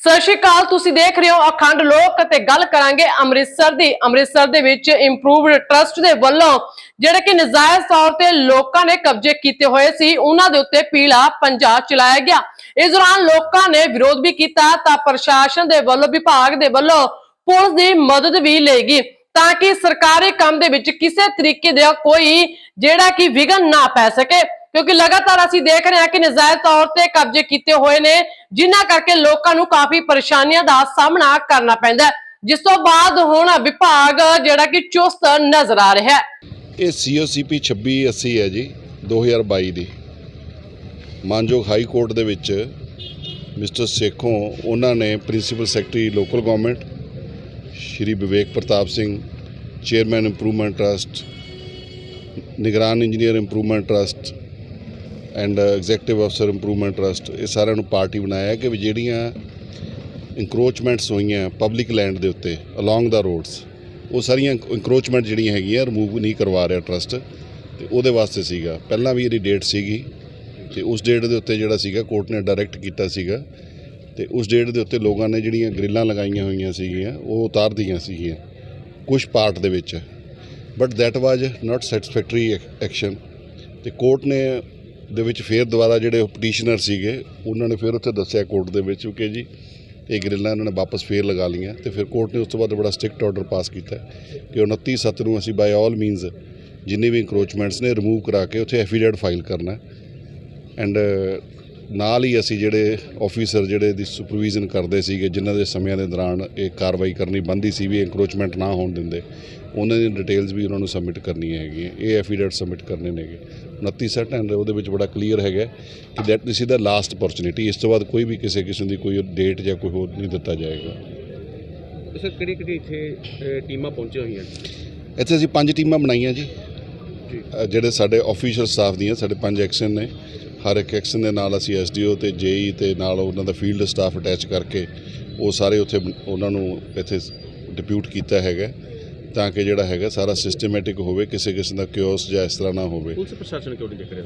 ਸਤਿ ਸ਼੍ਰੀ ਅਕਾਲ, ਤੁਸੀਂ ਦੇਖ ਰਹੇ ਹੋ ਅਖੰਡ ਲੋਕ ਤੇ ਗੱਲ ਕਰਾਂਗੇ ਅੰਮ੍ਰਿਤਸਰ ਦੀ। ਅੰਮ੍ਰਿਤਸਰ ਦੇ ਵਿੱਚ ਇੰਪਰੂਵਡ ਟਰਸਟ ਦੇ ਵੱਲੋਂ ਜਿਹੜੇ ਕਿ ਨਜਾਇਜ਼ ਤੌਰ ਤੇ ਲੋਕਾਂ ਨੇ ਕਬਜ਼ੇ ਕੀਤੇ ਹੋਏ ਸੀ, ਉਹਨਾਂ ਦੇ ਉੱਤੇ ਪੀਲਾ ਪੰਜਾ ਚਲਾਇਆ ਗਿਆ। ਇਸ ਦੌਰਾਨ ਲੋਕਾਂ ਨੇ ਵਿਰੋਧ ਵੀ ਕੀਤਾ ਤਾਂ ਪ੍ਰਸ਼ਾਸਨ ਦੇ ਵੱਲੋਂ, ਵਿਭਾਗ ਦੇ ਵੱਲੋਂ ਪੁਲਿਸ ਦੀ ਮਦਦ ਵੀ ਲਈ ਗਈ ਤਾਂ ਕਿ ਸਰਕਾਰੀ ਕੰਮ ਦੇ ਵਿੱਚ ਕਿਸੇ ਤਰੀਕੇ ਦਾ ਕੋਈ ਜਿਹੜਾ ਕਿ ਵਿਘਨ ਨਾ ਪੈ ਸਕੇ। ਕਿਉਂਕਿ ਲਗਾਤਾਰ ਅਸੀਂ ਦੇਖ ਰਹੇ ਹਾਂ ਕਿ ਨਜਾਇਜ਼ ਤੌਰ ਤੇ ਕਬਜ਼ੇ ਕੀਤੇ ਹੋਏ ਨੇ, ਜਿਨ੍ਹਾਂ ਕਰਕੇ ਲੋਕਾਂ ਨੂੰ ਕਾਫੀ ਪਰੇਸ਼ਾਨੀਆਂ ਦਾ ਸਾਹਮਣਾ ਕਰਨਾ ਪੈਂਦਾ ਜਿਸ ਤੋਂ ਬਾਅਦ ਹੁਣ ਵਿਭਾਗ ਜਿਹੜਾ ਕਿ ਚੁਸਤ ਨਜ਼ਰ ਆ ਰਿਹਾ ਹੈ। ਇਹ ਸੀਓਸੀਪੀ 2680 ਹੈ ਜੀ 2022 ਦੀ। ਮਾਨਯੋਗ ਹਾਈ ਕੋਰਟ ਦੇ ਵਿੱਚ ਮਿਸਟਰ ਸੇਖੋਂ ਉਹਨਾਂ ਨੇ principal secretary local government, Shri Vivek Pratap Singh, chairman improvement trust, ਨਿਗਰਾਨ engineer improvement trust and executive ਅਫਸਰ ਇੰਪਰੂਵਮੈਂਟ ਟਰਸਟ, ਇਹ ਸਾਰਿਆਂ ਨੂੰ ਪਾਰਟੀ ਬਣਾਇਆ ਕਿ ਵੀ ਜਿਹੜੀਆਂ ਇਨਕਰੋਚਮੈਂਟਸ ਹੋਈਆਂ ਪਬਲਿਕ ਲੈਂਡ ਦੇ ਉੱਤੇ ਅਲੋਂਗ ਦਾ ਰੋਡਸ ਉਹ ਸਾਰੀਆਂ ਇਨਕਰੋਚਮੈਂਟ ਜਿਹੜੀਆਂ ਹੈਗੀਆਂ ਰਿਮੂਵ ਨਹੀਂ ਕਰਵਾ ਰਿਹਾ ਟਰਸਟ ਤੇ ਉਹਦੇ ਵਾਸਤੇ ਸੀਗਾ। ਪਹਿਲਾਂ ਵੀ ਇਹਦੀ ਡੇਟ ਸੀਗੀ ਤੇ ਉਸ ਡੇਟ ਦੇ ਉੱਤੇ ਜਿਹੜਾ ਸੀਗਾ ਕੋਰਟ ਨੇ ਡਾਇਰੈਕਟ ਕੀਤਾ ਸੀਗਾ ਤੇ ਉਸ ਡੇਟ ਦੇ ਉੱਤੇ ਲੋਕਾਂ ਨੇ ਜਿਹੜੀਆਂ ਗ੍ਰਿਲਾਂ ਲਗਾਈਆਂ ਹੋਈਆਂ ਸੀਗੀਆਂ, ਉਹ ਉਤਾਰ ਦੀਆਂ ਸੀਗੀਆਂ ਕੁਝ ਪਾਰਟ ਦੇ ਵਿੱਚ। But that was not satisfactory action ਤੇ ਕੋਰਟ ਨੇ ਦੇ ਵਿੱਚ ਫੇਰ ਦੁਬਾਰਾ ਜਿਹੜੇ ਉਹ ਪਟੀਸ਼ਨਰ ਸੀਗੇ, ਉਹਨਾਂ ਨੇ ਫਿਰ ਉੱਥੇ ਦੱਸਿਆ ਕੋਰਟ ਦੇ ਵਿੱਚ ਕਿ ਜੀ ਇਹ ਗ੍ਰਿਲਾਂ ਇਹਨਾਂ ਨੇ ਵਾਪਸ ਫੇਰ ਲਗਾ ਲਈਆਂ ਤੇ ਫਿਰ ਕੋਰਟ ਨੇ ਉਸ ਤੋਂ ਬਾਅਦ ਬੜਾ ਸਟ੍ਰਿਕਟ ਆਰਡਰ ਪਾਸ ਕੀਤਾ ਕਿ 29 ਸੱਤ ਨੂੰ ਅਸੀਂ ਬਾਈ ਆਲ ਮੀਨਸ ਜਿੰਨੇ ਵੀ ਇਨਕਰੋਚਮੈਂਟਸ ਨੇ ਰਿਮੂਵ ਕਰਾ ਕੇ ਉੱਥੇ ਐਫੀਡੇਵਿਟ ਫਾਈਲ ਕਰਨਾ ਐਂਡ ਨਾਲ ਹੀ ਅਸੀਂ ਜਿਹੜੇ ਆਫੀਸਰ ਜਿਹੜੇ ਦੀ ਸੁਪਰਵੀਜ਼ਨ ਕਰਦੇ ਸੀਗੇ ਜਿਨ੍ਹਾਂ ਦੇ ਸਮਿਆਂ ਦੇ ਦੌਰਾਨ ਇਹ ਕਾਰਵਾਈ ਕਰਨੀ ਬੰਦੀ ਸੀ ਵੀ ਇਨਕਰੋਚਮੈਂਟ ਨਾ ਹੋਣ ਦਿੰਦੇ ਉਹਨਾਂ ਦੀ ਡਿਟੇਲਸ ਵੀ ਉਹਨਾਂ ਨੂੰ ਸਬਮਿਟ ਕਰਨੀਆਂ ਹੈਗੀਆਂ ਇਹ ਐਫੀਡੇਵਿਟ ਸਬਮਿਟ ਕਰਨੇ ਨੇਗੇ 29 ਸੈਟ ਐਂਡ ਉਹਦੇ ਵਿੱਚ ਬੜਾ ਕਲੀਅਰ ਹੈਗਾ ਕਿ that this is the last opportunity ਇਸ ਤੋਂ ਬਾਅਦ ਕੋਈ ਵੀ ਕਿਸੇ ਕਿਸਮ ਦੀ ਕੋਈ ਡੇਟ ਜਾਂ ਕੋਈ ਹੋਰ ਨਹੀਂ ਦਿੱਤਾ ਜਾਏਗਾ। ਸਰ ਕਿਹੜੀ ਕਿਹੜੀ ਇੱਥੇ ਟੀਮਾਂ ਪਹੁੰਚੀਆਂ ਹੋਈਆਂ ਇੱਥੇ ਅਸੀਂ ਪੰਜ ਟੀਮਾਂ ਬਣਾਈਆਂ ਜੀ। ਜਿਹੜੇ ਸਾਡੇ ਆਫੀਸ਼ੀਅਲ ਸਟਾਫ ਦੀਆਂ ਸਾਡੇ ਪੰਜ ਐਕਸ਼ਨ ਨੇ। ਹਰ ਇੱਕ ਐਕਸ਼ਨ ਦੇ ਨਾਲ ਅਸੀਂ ਐਸਡੀਓ ਤੇ ਜੇਈ ਤੇ ਨਾਲ ਉਹਨਾਂ ਦਾ ਫੀਲਡ ਸਟਾਫ ਅਟੈਚ ਕਰਕੇ ਉਹ ਸਾਰੇ ਉੱਥੇ ਉਹਨਾਂ ਨੂੰ ਇੱਥੇ ਡਿਪਿਊਟ ਕੀਤਾ ਹੈਗਾ ਤਾਂ ਕਿ ਜਿਹੜਾ ਹੈਗਾ ਸਾਰਾ ਸਿਸਟਮੈਟਿਕ ਹੋਵੇ ਕਿਸੇ ਕਿਸਮ ਦਾ ਕਿਓਸ ਜਾਂ ਇਸ ਤਰ੍ਹਾਂ ਨਾ ਹੋਵੇ। ਪੁਲਿਸ ਪ੍ਰਸ਼ਾਸਨ ਕਿਉਂ ਨਹੀਂ ਦੇਖ ਰਿਹਾ?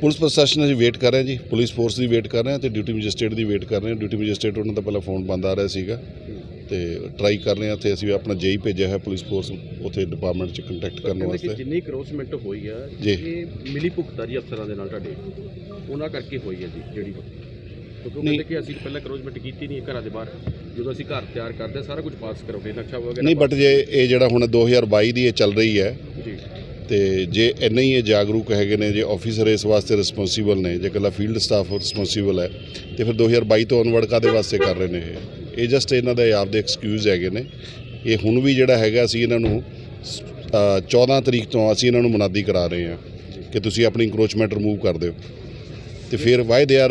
ਪੁਲਿਸ ਪ੍ਰਸ਼ਾਸਨ ਅਸੀਂ ਵੇਟ ਕਰ ਰਹੇ ਹਾਂ ਜੀ। ਪੁਲਿਸ ਫੋਰਸ ਦੀ ਵੇਟ ਕਰ ਰਹੇ ਤੇ ਡਿਊਟੀ ਮੈਜਿਸਟ੍ਰੇਟ ਦੀ ਵੇਟ ਕਰ ਰਹੇ ਹਾਂ। ਡਿਊਟੀ ਮੈਜਿਸਟ੍ਰੇਟ ਉਹਨਾਂ ਦਾ ਪਹਿਲਾਂ ਫੋਨ ਬੰਦ ਆ ਰਿਹਾ ਸੀਗਾ। ਤੇ ਟਰਾਈ ਕਰ ਰਹੇ ਹਾਂ ਤੇ ਅਸੀਂ ਆਪਣਾ ਜੇਈ ਭੇਜਿਆ ਹੈ ਪੁਲਿਸ ਫੋਰਸ ਉੱਥੇ ਡਿਪਾਰਟਮੈਂਟ 'ਚ ਕੰਟੈਕਟ ਕਰਨ ਵਾਸਤੇ। ਜਿੰਨੀ ਕਰੋਸਮੈਂਟ ਹੋਈ ਆ। ਇਹ ਮਿਲੀ ਭੁਗਤਾ ਜੀ ਅਫਸਰਾਂ ਦੇ ਨਾਲ ਤੁਹਾਡੇ ਉਹਨਾਂ ਕਰਕੇ ਹੋਈ ਹੈ ਜੀ ਜਿਹੜੀ ਕਿਉਂਕਿ ਉਹ। ਕਹਿੰਦੇ ਕਿ ਅਸੀਂ ਪਹਿਲਾਂ ਕਰੋਸਮੈਂਟ ਕੀਤੀ ਨਹੀਂ ਘਰਾਂ ਦੇ ਬਾਹਰ। ਜਦੋਂ ਅਸੀਂ ਘਰ ਤਿਆਰ ਕਰਦੇ ਸਾਰਾ ਕੁਝ ਪਾਸ ਕਰੋਗੇ ਨਕਸ਼ਾ ਵਗੈਰਾ ਨਹੀਂ ਬਟ ਜੇ ਇਹ ਜਿਹੜਾ ਹੁਣ 2022 ਦੀ ਇਹ ਚੱਲ ਰਹੀ ਹੈ ਤੇ ਜੇ ਇੰਨੇ ਹੀ ਇਹ ਜਾਗਰੂਕ ਹੈਗੇ ਨੇ ਜੇ ਆਫੀਸਰ ਇਸ ਵਾਸਤੇ ਰਿਸਪੌਂਸੀਬਲ ਨੇ ਜੇ ਇਕੱਲਾ ਫੀਲਡ ਸਟਾਫ ਰਿਸਪੌਂਸੀਬਲ ਹੈ ਤੇ ਫਿਰ 2022 ਤੋਂ ਅਨਵਰਡ ਕਾਦੇ ਵਾਸਤੇ ਕਰ ਰਹੇ ਨੇ ਇਹ? ਇਹ ਜਸਟ ਇਹਨਾਂ ਦੇ ਆਪਦੇ ਐਕਸਕਿਊਜ਼ ਹੈਗੇ ਨੇ। ਇਹ ਹੁਣ ਵੀ ਜਿਹੜਾ ਹੈਗਾ ਅਸੀਂ ਇਹਨਾਂ ਨੂੰ ਅ, 14 ਤਰੀਕ ਤੋਂ ਅਸੀਂ ਇਹਨਾਂ ਨੂੰ ਮੁਨਾਦੀ ਕਰਾ ਰਹੇ ਹਾਂ ਕਿ ਤੁਸੀਂ ਆਪਣੀ ਇਨਕਰੋਚਮੈਂਟ ਰਿਮੂਵ ਕਰ ਦਿਓ। ਤੇ ਫਿਰ ਵਾਈ ਦੇ ਆਰ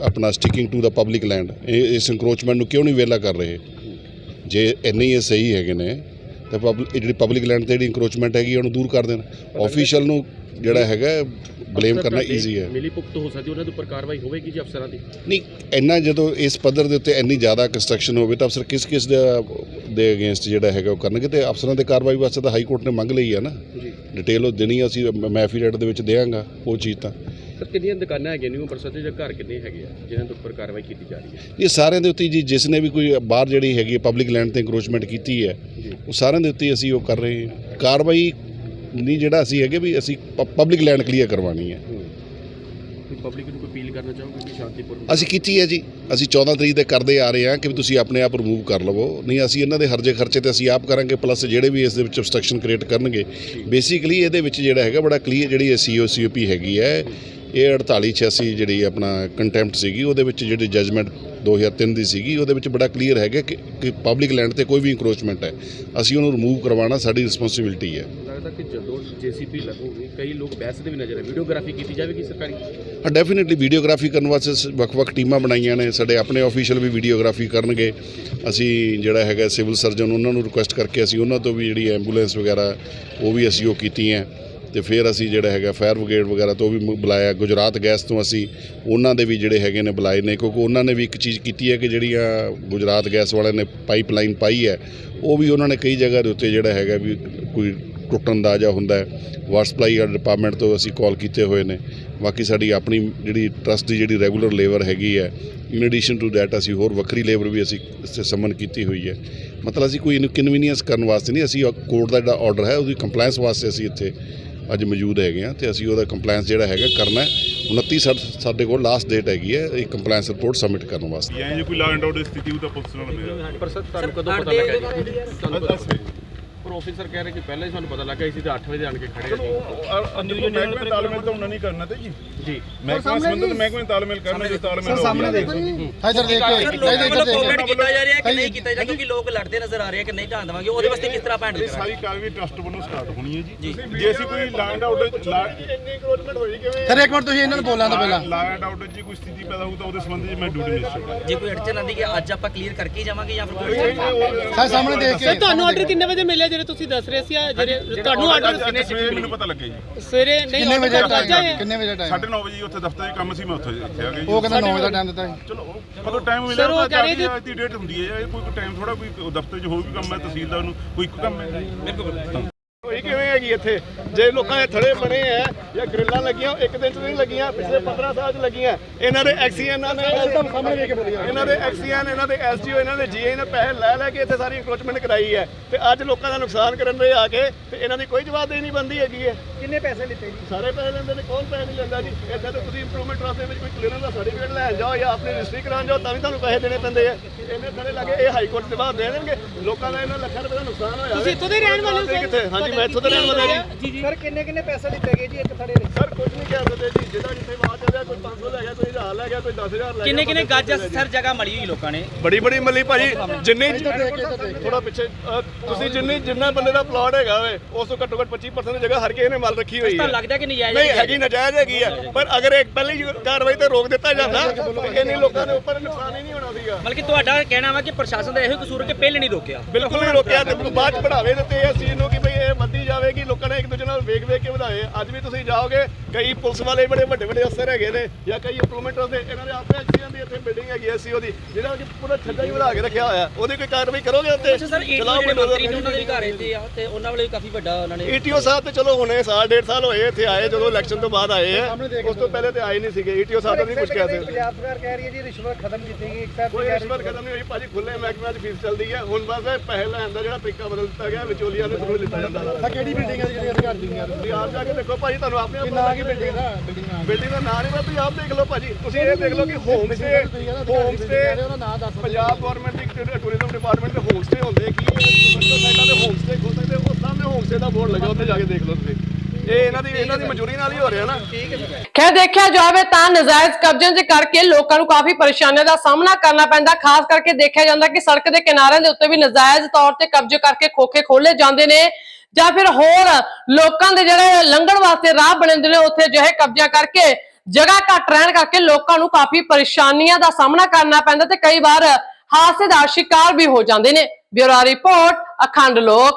ਆਪਣਾ sticking to the public land ਇਸ ਇਨਕਰੋਚਮੈਂਟ ਨੂੰ ਕਿਉਂ ਨਹੀਂ ਵੇਲਾ ਕਰ ਰਹੇ? ਜੇ ਇੰਨੇ ਹੀ ਸਹੀ ਹੈਗੇ ਨੇ ਤਾਂ ਪਬਲਿਕ ਜਿਹੜੀ ਪਬਲਿਕ ਲੈਂਡ ਤੇ ਜਿਹੜੀ ਇਨਕਰੋਚਮੈਂਟ ਹੈਗੀ ਉਹਨੂੰ ਦੂਰ ਕਰ ਦੇਣ। ਆਫੀਸ਼ੀਅਲ ਨੂੰ ਜਿਹੜਾ ਹੈਗਾ ਬਲੇਮ ਕਰਨਾ ਈਜ਼ੀ ਹੈ। ਮਿਲੀ ਭੁਗਤ ਹੋ ਸਕਦੀ ਉਹਨਾਂ ਦੇ ਉੱਪਰ ਕਾਰਵਾਈ ਹੋਵੇਗੀ ਜੀ ਅਫਸਰਾਂ ਦੀ? ਨਹੀਂ ਇੰਨਾ ਜਦੋਂ ਇਸ ਪੱਧਰ ਦੇ ਉੱਤੇ ਇੰਨੀ ਜ਼ਿਆਦਾ ਕੰਸਟਰਕਸ਼ਨ ਹੋਵੇ ਤਾਂ ਅਫਸਰ ਕਿਸ ਕਿਸ ਦਾ ਦੇ ਅਗੇਂਸਟ ਜਿਹੜਾ ਹੈਗਾ ਉਹ ਕਰਨਗੇ ਤੇ ਅਫਸਰਾਂ ਦੇ ਕਾਰਵਾਈ ਵਾਸਤੇ ਤਾਂ ਹਾਈ ਕੋਰਟ ਨੇ ਮੰਗ ਲਈ ਹੈ ਨਾ। ਜੀ। ਡਿਟੇਲ ਉਹ ਦੇਣੀ ਅਸੀਂ ਮੈਫੀਰੇਟ ਦੇ ਵਿੱਚ ਦੇਵਾਂਗਾ ਉਹ ਚੀਜ਼ ਤਾਂ। ਸਰ ਕਿੰਨੀਆਂ ਦੁਕਾਨਾਂ ਹੈਗੀਆਂ ਨਿਊ ਅੰਮ੍ਰਿਤਸਰ ਦੇ ਜਾਂ ਘਰ ਕਿੰਨੇ ਹੈਗੇ ਆ ਜਿਨ੍ਹਾਂ ਦੇ ਉੱਪਰ ਕਾਰਵਾਈ ਕੀਤੀ ਜਾ ਰਹੀ ਹੈ? ਇਹ ਸਾਰਿਆਂ ਦੇ ਉੱਤੇ ਜੀ ਜਿਸ ਨੇ ਵੀ ਕੋਈ ਬਾਹਰ ਜਿਹੜੀ ਹੈਗੀ ਪਬਲਿਕ ਲੈਂਡ ਤੇ ਇਨਕਰੋਚਮੈਂਟ ਕੀਤੀ ਹੈ ਉਹ ਸਾਰਿਆਂ ਦੇ ਉੱਤੇ ਅਸੀਂ ਉਹ ਕਰ ਰਹੇ ਹਾਂ। ਕਾਰਵਾਈ ਨਹੀਂ ਜਿਹੜਾ ਅਸੀਂ ਹੈਗੇ ਵੀ ਅਸੀਂ ਪਬਲਿਕ ਲੈਂਡ ਕਲੀਅਰ ਕਰਵਾਉਣੀ ਹੈ। ਪਬਲਿਕ ਨੂੰ ਕੋਈ ਅਪੀਲ ਕਰਨਾ ਚਾਹੋਗੇ ਕਿ ਸ਼ਾਂਤੀਪੂਰਨ ਅਸੀਂ ਕੀਤੀ ਹੈ ਜੀ। ਅਸੀਂ 14 ਤਰੀਕ ਦੇ ਕਰਦੇ ਆ ਰਹੇ ਹਾਂ ਕਿ ਤੁਸੀਂ ਆਪਣੇ ਆਪ ਰਿਮੂਵ ਕਰ ਲਵੋ। ਨਹੀਂ ਅਸੀਂ ਇਹਨਾਂ ਦੇ ਹਰਜੇ ਖਰਚੇ ਤੇ ਅਸੀਂ ਆਪ ਕਰਾਂਗੇ ਪਲੱਸ ਜਿਹੜੇ ਵੀ ਇਸ ਦੇ ਵਿੱਚ ਅਬਸਟ੍ਰਕਸ਼ਨ ਕ੍ਰੀਏਟ ਕਰਨਗੇ। ਬੇਸਿਕਲੀ ਇਹਦੇ ਵਿੱਚ ਜਿਹੜਾ ਹੈਗਾ ਬੜਾ ਕਲੀਅਰ ਜਿਹੜੀ ਸੀਓ ਸੀਓਪੀ ਹੈਗੀ ਹੈ ਇਹ 4886 ਜਿਹੜੀ ਆਪਣਾ ਕੰਟੈਂਪਟ ਸੀਗੀ ਉਹਦੇ ਵਿੱਚ ਜਿਹੜੀ ਜਜਮੈਂਟ 2003 ਦੀ ਸੀਗੀ ਉਹਦੇ ਵਿੱਚ ਬੜਾ ਕਲੀਅਰ ਹੈਗਾ ਕਿ ਕਿ ਪਬਲਿਕ ਲੈਂਡ ਤੇ ਕੋਈ ਵੀ ਇਨਕਰੋਚਮੈਂਟ ਹੈ। ਅਸੀਂ ਉਹਨੂੰ ਰਿਮੂਵ ਕਰਵਾਉਣਾ ਸਾਡੀ ਰਿਸਪੌਂਸਿਬਿਲਟੀ ਹੈ। ਲੱਗਦਾ ਕਿ ਜਦੋਂ ਜੀਸੀਪੀ ਲੱਗੂਗੀ ਕਈ ਲੋਕ ਬਹਿਸ ਦੇ ਵੀ ਨਜ਼ਰ ਆ ਵੀਡੀਓਗ੍ਰਾਫੀ ਕੀਤੀ ਜਾਵੇਗੀ ਸਰਕਾਰੀ? ਹਾਂ ਡੈਫੀਨਿਟਲੀ ਵੀਡੀਓਗ੍ਰਾਫੀ ਕਰਨ ਵਾਸਤੇ ਵੱਖ-ਵੱਖ ਟੀਮਾਂ ਬਣਾਈਆਂ ਨੇ। ਸਾਡੇ ਆਪਣੇ ਆਫੀਸ਼ੀਅਲ ਵੀ ਵੀਡੀਓਗ੍ਰਾਫੀ ਕਰਨਗੇ। ਅਸੀਂ ਜਿਹੜਾ ਹੈਗਾ ਸਿਵਲ ਸਰਜਨ ਉਹਨਾਂ ਨੂੰ ਰਿਕੁਐਸਟ ਕਰਕੇ ਅਸੀਂ ਉਹਨਾਂ ਤੋਂ ਵੀ ਜਿਹੜੀ ਐਂਬੂਲੈਂਸ ਵਗੈਰਾ ਉਹ ਵੀ ਅਸੀਂ ਉਹ ਕੀਤੀਆਂ। ਤੇ ਫਿਰ ਅਸੀਂ ਜਿਹੜਾ ਹੈਗਾ ਫਾਇਰ ਬ੍ਰਿਗੇਡ ਵਗੈਰਾ ਤੋਂ ਵੀ ਬੁਲਾਇਆ, ਗੁਜਰਾਤ ਗੈਸ ਤੋਂ ਅਸੀਂ, ਉਹਨਾਂ ਦੇ ਵੀ ਜਿਹੜੇ ਹੈਗੇ ਨੇ ਬੁਲਾਏ ਨੇ, ਕਿਉਂਕਿ ਉਹਨਾਂ ਨੇ ਵੀ ਇੱਕ ਚੀਜ਼ ਕੀਤੀ ਹੈ ਕਿ ਜਿਹੜੀਆਂ ਗੁਜਰਾਤ ਗੈਸ ਵਾਲਿਆਂ ਨੇ ਪਾਈਪਲਾਈਨ ਪਾਈ ਹੈ, ਉਹ ਵੀ ਉਹਨਾਂ ਨੇ ਕਈ ਜਗ੍ਹਾ ਦੇ ਉੱਤੇ ਜਿਹੜਾ ਹੈਗਾ ਵੀ ਕੋਈ ਟੁੱਟਣ ਦਾ ਜਾਂ ਹੁੰਦਾ ਵਾਟਰ ਸਪਲਾਈ ਡਿਪਾਰਟਮੈਂਟ ਤੋਂ ਅਸੀਂ ਕਾਲ ਕੀਤੇ ਹੋਏ ਨੇ। ਬਾਕੀ ਸਾਡੀ ਆਪਣੀ ਜਿਹੜੀ ਟਰਸਟ ਦੀ ਜਿਹੜੀ ਰੈਗੂਲਰ ਲੇਬਰ ਹੈਗੀ ਹੈ, ਇਨ ਐਡੀਸ਼ਨ ਟੂ ਦੈਟ ਅਸੀਂ ਹੋਰ ਵੱਖਰੀ ਲੇਬਰ ਵੀ ਅਸੀਂ ਇਸ ਸਮਨ ਕੀਤੀ ਹੋਈ ਹੈ। ਮਤਲਬ ਅਸੀਂ ਕੋਈ ਇਨਕਨਵੀਨੀਅੰਸ ਕਰਨ ਵਾਸਤੇ ਨਹੀਂ, ਅਸੀਂ ਕੋਰਟ ਦਾ ਜਿਹੜਾ ਆਰਡਰ ਹੈ, ਉਹਦੀ ਕੰਪਲਾਈਂਸ ਵਾਸਤੇ ਅਸੀਂ ਇੱਥੇ ਅੱਜ ਮੌਜੂਦ ਹੈਗੇ ਆ ਤੇ ਅਸੀਂ ਉਹਦਾ ਕੰਪਲਾਈਂਸ ਜਿਹੜਾ ਹੈਗਾ ਕਰਨਾ ਹੈ। 29 ਸਾ- ਸਾਡੇ ਕੋਲ ਲਾਸਟ ਡੇਟ ਹੈਗੀ ਹੈ ਇਹ ਕੰਪਲਾਈਂਸ ਰਿਪੋਰਟ ਸਬਮਿਟ ਕਰਨ ਵਾਸਤੇ। ਜਾਂ ਜੇ ਕੋਈ ਲਾਅ ਐਂਡ ਆਰਡਰ ਸਥਿਤੀ ਉਹ ਤਾਂ ਪੁਲਿਸ ਨਾਲ ਮਿਲਿਆ ਪਰ ਸਰ ਤੁਹਾਨੂੰ ਕਦੋਂ ਪਤਾ ਲੱਗਾ ਜੀ? ਪਰ ਆਫੀਸਰ ਕਹਿ ਰਹੇ ਕਿ ਪਹਿਲਾਂ ਹੀ ਸਾਨੂੰ ਪਤਾ ਲੱਗਾ ਸੀ ਤੇ 8 ਵਜੇ ਆਣ ਕੇ ਖੜੇ ਸੀ ਅੰਦਰ ਮਹਿਕਮੇ ਤਾਲਮੇਲ ਤਾਂ ਉਹਨਾਂ ਨਹੀਂ ਕਰਨਾ ਤੇ ਜੀ। ਜੀ। ਮਹਿਕਮੇ ਸੰਬੰਧਿਤ ਮਹਿਕਮੇ ਤਾਲਮੇਲ ਕਰਨਾ ਜੇ ਤਾਲਮੇਲ ਹੋ ਸਾਹਮਣੇ। ਦੇਖੋ ਇਧਰ ਦੇਖ ਕੇ ਸਰ ਲੋਕਾਂ ਇਧਰ ਦੇਖ। ਕੀਤਾ ਜਾ ਰਿਹਾ ਹੈ ਕਿ ਨਹੀਂ ਕੀਤਾ ਜਾ ਰਿਹਾ? ਕਿਉਂਕਿ ਲੋਕ ਲੜਦੇ ਨਜ਼ਰ ਆ ਰਹੇ ਆ ਕਿ ਨਹੀਂ ਢਾਣ ਦੇਵਾਂਗੇ? ਉਹਦੇ ਵਾਸਤੇ ਕਿਸ ਤਰ੍ਹਾਂ ਇਹ ਕਰਾਂਗੇ? ਸਾਰੀ ਕਾਰਵਾਈ ਟਰਸਟ ਵੱਲੋਂ ਸਟਾਰਟ ਹੋਣੀ ਹੈ ਜੀ। ਜੇ। ਅਸੀਂ ਕੋਈ ਐਂਡ ਆਰਡਰ ਇੰਨੀ ਇਨਕਰੋਚਮੈਂਟ ਹੋਈ ਕਿਵੇਂ? ਸਰ ਇੱਕ ਮਿੰਟ ਤੁਸੀਂ ਇਹਨਾਂ ਨੂੰ ਬੋਲਣ ਤੋਂ ਪਹਿਲਾਂ। ਐਂਡ ਆਰਡਰ ਜੀ ਕੋਈ ਸਥਿਤੀ ਪੈਦਾ ਹੋਊ ਤਾਂ ਉਹਦੇ ਸੰਬੰਧ ਵਿੱਚ ਮੈਂ ਡਿਊਟੀ ਮਿਨਿਸਟਰ ਜੇ ਕੋਈ ਅੜਚਨ ਆਂਦੀ ਕਿ ਅੱਜ ਆਪਾਂ ਕਲੀਅਰ ਕਰਕੇ ਹੀ ਜਾਵਾਂਗੇ ਜਾਂ ਫਿਰ ਸਰ ਸਾਹਮਣੇ ਦੇਖ ਕੇ ਤੁਹਾਨੂੰ ਆਰਡਰ ਕਿੰਨੇ ਵਜੇ ਮਿਲਿਆ ਜਿਹੜੇ ਤੁਸੀਂ ਦੱਸ ਰਹੇ ਸੀ ਆ ਜਿਹੜੇ ਤੁਹਾਨੂੰ ਆਰਡਰ ਕਿੰਨੇ ਸਵੇਰੇ ਮੈਨੂੰ ਪਤਾ ਲੱਗਿਆ ਜੀ। ਸਵੇਰੇ ਨਹੀਂ ਕਿੰਨੇ ਵਜੇ ਟਾਈਮ? ਕਿੰਨੇ ਵਜੇ ਟਾਈਮ 9:30 ਵਜੇ ਜੀ ਉੱਥੇ ਦਫ਼ਤਰ 'ਚ ਕੰਮ ਸੀ ਮੈਂ ਉੱਥੇ ਇੱਥੇ ਆ ਗਿਆ ਜੀ। ਉਹ ਕਹਿੰਦਾ 9 ਵਜੇ ਦਾ ਟਾਈਮ ਦਿੱਤਾ ਸੀ। ਚਲੋ ਕਦੋਂ ਟਾਈਮ ਮਿਲਿਆ ਉਹ ਤਾਂ ਕਹਿ ਰਹੇ ਚਾਹੀਦੀ ਅੱਜ ਦੀ ਡੇਟ ਹੁੰਦੀ ਹੈ ਇਹ ਕੋਈ ਟਾਈਮ ਥੋੜਾ ਕੋਈ ਦਫ਼ਤਰ 'ਚ ਹੋਰ ਵੀ ਕੰਮ ਹੈ ਤਹਿਸੀਲਦਾਰ ਨੂੰ ਕੋਈ ਇੱਕ ਕੰਮ ਹੈ। ਹੋਈ ਕਿਵੇਂ ਹੈਗੀ ਇੱਥੇ? ਜੇ ਲੋਕਾਂ ਦੇ ਥੜੇ ਬਣੇ ਆ ਜਾਂ ਗ੍ਰਿਲਾਂ ਲੱਗੀਆਂ ਇੱਕ ਦਿਨ ਚ ਨਹੀਂ ਲੱਗੀਆਂ ਪਿਛਲੇ 15 ਸਾਲ ਚ ਲੱਗੀਆਂ। ਇਹਨਾਂ ਦੇ ਐਕਸੀਐਨ ਨੇ ਸਾਹਮਣੇ ਵੇਖ ਕੇ ਬੋਲੀ ਇਹਨਾਂ ਦੇ ਐਕਸੀਐਨ ਇਹਨਾਂ ਦੇ ਐਸਜੀਓ ਇਹਨਾਂ ਦੇ ਜੀਏ ਨੇ ਪੈਸੇ ਲੈ ਲੈ ਕੇ ਇੱਥੇ ਸਾਰੀ ਇਨਕਰੋਚਮੈਂਟ ਕਰਾਈ ਹੈ। ਤੇ ਅੱਜ ਲੋਕਾਂ ਦਾ ਨੁਕਸਾਨ ਕਰਨ ਦੇ ਆ ਕੇ ਤੇ ਇਹਨਾਂ ਦੀ ਕੋਈ ਜਵਾਬਦੇਹੀ ਨਹੀਂ ਬੰਦੀ ਹੈਗੀ ਹੈ। ਕਿੰਨੇ ਪੈਸੇ ਲਿੱਤੇ ਜੀ? ਸਾਰੇ ਪੈਸੇ ਲੈਂਦੇ ਨੇ ਕੌਣ ਪੈਸੇ ਨਹੀਂ ਲੈਂਦਾ ਜੀ? ਇੱਥੇ ਤਾਂ ਤੁਸੀਂ ਇੰਪਰੂਵਮੈਂਟ ਵਾਸਤੇ ਵਿੱਚ ਕੋਈ ਕਲੀਅਰੈਂਸ ਦਾ ਸਰਟੀਫਿਕੇਟ ਲੈਣ ਜਾਓ ਜਾਂ ਆਪਣੀ ਰਜਿਸਟਰੀ ਕਰਾਉਣ ਜਾਓ ਤਾਂ ਵੀ ਤੁਹਾਨੂੰ ਪੈਸੇ ਦੇਣੇ ਪੈਂਦੇ ਆ। ਇਹਨੇ ਸਾਰੇ ਲੱਗੇ ਇਹ ਹਾਈ ਕੋਰਟ ਦੇ ਬਾਅਦ ਦੇ ਦੇਣਗੇ। ਲੋਕਾਂ ਦਾ ਇਹਨਾਂ ਲੱਖਾਂ ਰੁਪਏ ਦਾ ਨੁਕਸਾਨ ਹੋਇਆ ਤੁਸੀਂ ਇੱਥੋਂ ਦੇ ਰਹਿਣ ਵਾਲੇ ਹੋ ਸਰ? ਕਿੱਥੇ? ਹਾਂਜੀ ਮੈਂ ਇੱਥੋਂ ਦਾ ਰਹਿਣ ਵਾਲਾ ਜੀ। ਜੀ ਜੀ ਸਰ ਕੁਝ ਨਹੀਂ ਕਹਿ ਸਕਦੇ ਜੀ। ਜਿਹੜਾ ਜਿੱਥੇ ਆਵਾਜ਼ ਚੱਲਿਆ ਕੋਈ 500 ਲੈ ਗਿਆ ਕੋਈ 1000 ਲੈ ਗਿਆ ਕੋਈ 10000 ਲੈ ਗਿਆ ਕਿੰਨੇ ਕਿੰਨੇ ਗੱਜ ਸਰ ਜਗ੍ਹਾ ਮਲੀ ਹੋਈ ਲੋਕਾਂ ਨੇ? ਬੜੀ ਬੜੀ ਮੱਲੀ ਭਾਜੀ ਜਿੰਨੀ ਥੋੜਾ ਪਿੱਛੇ ਤੁਸੀਂ ਜਿੰਨੀ ਜਿੰਨਾ ਬੰਦੇ ਦਾ ਪਲਾਟ ਹੈਗਾ ਵੇ ਉਸ ਤੋਂ ਘੱਟੋ ਘੱਟ 25% ਜਗ੍ਹਾ ਹਰ ਕਿਸੇ ਨੇ ਮਲ ਰੱਖੀ ਹੋਈ ਤਾਂ ਹੈ। ਲੱਗਦਾ ਕਿ ਨਜਾਇਜ਼ ਨਹੀਂ ਹੈ ਹੈਗੀ ਨਜਾਇਜ਼ ਹੈਗੀ ਆ। ਪਰ ਅਗਰ ਇੱਕ ਪਹਿਲੀ ਕਾਰਵਾਈ ਤੇ ਰੋਕ ਦਿੱਤਾ ਜਾਂਦਾ ਤੇ ਇੰਨੇ ਲੋਕਾਂ ਦੇ ਉੱਪਰ ਨੁਕਸਾਨ ਹੀ ਨਹੀਂ ਹੋਣਾ ਸੀਗਾ। ਮਤਲਬ ਕਿ ਤੁਹਾਡਾ ਕਹਿਣਾ ਵਾ ਕਿ ਪ੍ਰਸ਼ਾਸਨ ਦਾ ਇਹੋ ਕਸੂਰ ਹੈ ਕਿ ਪਹਿਲੇ ਨਹੀਂ ਰੋਕਿਆ। ਬਿਲਕੁਲ ਨਹੀਂ ਰੋਕਿਆ ਤੇ ਬਾਅਦ ਚ ਬੜਾਵੇ ਦਿੱਤੇ ਇਸ ਚੀਜ਼ ਨੂੰ ਜਾਵੇਗੀ ਲੋਕਾਂ ਨੇ ਇੱਕ ਦੂਜੇ ਨਾਲ ਵੇਖ ਵੇਖ ਕੇ ਵਧਾਏ। ਅੱਜ ਵੀ ਤੁਸੀਂ ਜਾਓਗੇ ਕਈ ਪੁਲਿਸ ਵਾਲੇ ਬੜੇ ਵੱਡੇ ਵੱਡੇ ਅਫਸਰ ਹੈਗੇ ਨੇ ਜਾਂ ਕਈ ਇੰਪਰੂਵਮੈਂਟ ਦੇ ਇਹਨਾਂ ਦੇ ਆਪੇ ਐਕਸੀਅਨ ਦੀ ਇੱਥੇ ਬਿਲਡਿੰਗ ਹੈਗੀ ਐਸੀ ਉਹਦੀ ਜਿਹੜਾ ਕਿ ਪੂਰਾ ਛੱਡਾ ਹੀ ਵਧਾ ਕੇ ਰੱਖਿਆ ਹੋਇਆ। ਉਹਦੀ ਕੋਈ ਕਾਰਵਾਈ ਕਰੋਗੇ ਉੱਤੇ ਸਰ ਏਟੀਓ ਮੰਤਰੀ ਨੇ ਉਹਨਾਂ ਦੇ ਵੀ ਘਰ ਇੱਥੇ ਆ ਤੇ ਉਹਨਾਂ ਵੱਲੋਂ ਵੀ ਕਾਫੀ ਵੱਡਾ ਉਹਨਾਂ ਨੇ ਈਟੀਓ ਸਾਹਿਬ ਤੇ ਚਲੋ ਹੁਣੇ ਸਾਲ ਡੇਢ ਸਾਲ ਹੋਏ ਇੱਥੇ ਆਏ ਜਦੋਂ ਇਲੈਕਸ਼ਨ ਤੋਂ ਬਾਅਦ ਆਏ ਆ। ਉਸ ਤੋਂ ਪਹਿਲੇ ਤੇ ਆਏ ਨਹੀਂ ਸੀਗੇ। ਈਟੀਓ ਸਾਹਿਬ ਨਹੀਂ ਕੁਝ ਕਹਿ ਸਕਦੇ। ਪੰਜਾਬ ਸਰਕਾਰ ਕਹਿ ਰਹੀ ਹੈ ਜੀ ਰਿਸ਼ਵਤ ਖਤਮ ਕੀਤੀ ਗਈ ਇੱਕ ਸਾਥ ਕੋਈ ਰਿਸ਼ਵਤ ਖਤਮ ਨਹੀਂ ਹੋਈ ਭਾਜੀ ਖੁੱਲੇ ਮਹਿਕਮਿਆਂ 'ਚ ਫੀਸ ਚੱਲਦੀ ਹੈ। ਹੁਣ ਬਸ ਇਹ ਪੈਸੇ ਲੈਣ ਦਾ ਜਿਹੜਾ ਤਰੀਕਾ ਬਦਲ ਦਿੱਤਾ ਗਿਆ ਵਿਚੋਲੀਆਂ ਦੇ ਥਰੂ ਲਿੱਤਾ ਜਾਂਦਾ। ਵਾ। ਕਿਹੜੀ ਬਿਲਡਿੰਗ ਹੈ ਜਿਹੜੀ ਅਧਿਕਾਰ ਦੀਆਂ ਤੁਸੀਂ ਆਪ ਜਾ ਕੇ ਦੇਖੋ ਭਾਜੀ ਤੁਹਾਨੂੰ ਆਪਣੇ ਆਪ ਕਿੰਨਾ ਕੀ ਬਿਲਡਿੰਗ ਦਾ ਬਿਲਡਿੰਗ ਦਾ ਨਾਂ ਨਹੀਂ ਮੈਂ ਤੁਸੀਂ ਆਪ ਦੇਖ ਲਓ ਭਾਜੀ। ਤੁਸੀਂ ਇਹ ਦੇਖ ਲਓ ਕਿ home stay home stay Punjab government ਦੀ ਟੂਰਿਜ਼ਮ ਡਿਪਾਰਟਮੈਂਟ ਦੇ ਹੋਮ ਸਟੇ ਹੁੰਦੇ ਕੀ ਇਹ ਸਾਈਡਾਂ ਦੇ ਹੋਮ ਸਟੇ ਖੋਲ ਸਕਦੇ ਉਹ ਸਾਹਮਣੇ ਹੋਮ ਸਟੇ ਦਾ ਬੋਰਡ ਲੱਗਾ ਉੱਥੇ ਜਾ ਕੇ ਦੇਖ ਲਓ ਤੁਸੀਂ। ਇਹ ਇਹਨਾਂ ਦੀ ਇਹਨਾਂ ਦੀ ਮਨਜ਼ੂਰੀ ਨਾਲ ਹੀ ਹੋ ਰਿਹਾ ਨਾ। ਖੈਰ ਦੇਖਿਆ ਜਾਵੇ ਤਾਂ ਨਜਾਇਜ਼ ਕਬਜ਼ਿਆਂ ਦੇ ਕਰਕੇ ਲੋਕਾਂ ਨੂੰ ਕਾਫੀ ਪਰੇਸ਼ਾਨੀਆਂ ਦਾ ਸਾਹਮਣਾ ਕਰਨਾ ਪੈਂਦਾ। ਖਾਸ ਕਰਕੇ ਦੇਖਿਆ ਜਾਂਦਾ ਕਿ ਸੜਕ ਦੇ ਕਿਨਾਰਿਆਂ ਦੇ ਉੱਤੇ ਵੀ ਨਜਾਇਜ਼ ਤੌਰ ਤੇ ਕਬਜ਼ੇ ਕਰਕੇ ਖੋਖੇ ਖੋਲੇ ਜਾਂਦੇ ਨੇ। ਜਾਂ ਫਿਰ ਹੋਰ ਲੋਕਾਂ ਦੇ ਜਿਹੜੇ ਲੰਘਣ ਵਾਸਤੇ ਰਾਹ ਬਣੇ ਹੁੰਦੇ ਨੇ, ਉੱਥੇ ਜਿਹੇ ਕਬਜ਼ਿਆਂ ਕਰਕੇ, ਜਗ੍ਹਾ ਘੱਟ ਰਹਿਣ ਕਰਕੇ ਲੋਕਾਂ ਨੂੰ ਕਾਫੀ ਪਰੇਸ਼ਾਨੀਆਂ ਦਾ ਸਾਹਮਣਾ ਕਰਨਾ ਪੈਂਦਾ ਤੇ ਕਈ ਵਾਰ ਹਾਦਸੇ ਦਾ ਸ਼ਿਕਾਰ ਵੀ ਹੋ ਜਾਂਦੇ ਨੇ। ਬਿਊਰੋ ਰਿਪੋਰਟ, ਅਖੰਡ ਲੋਕ।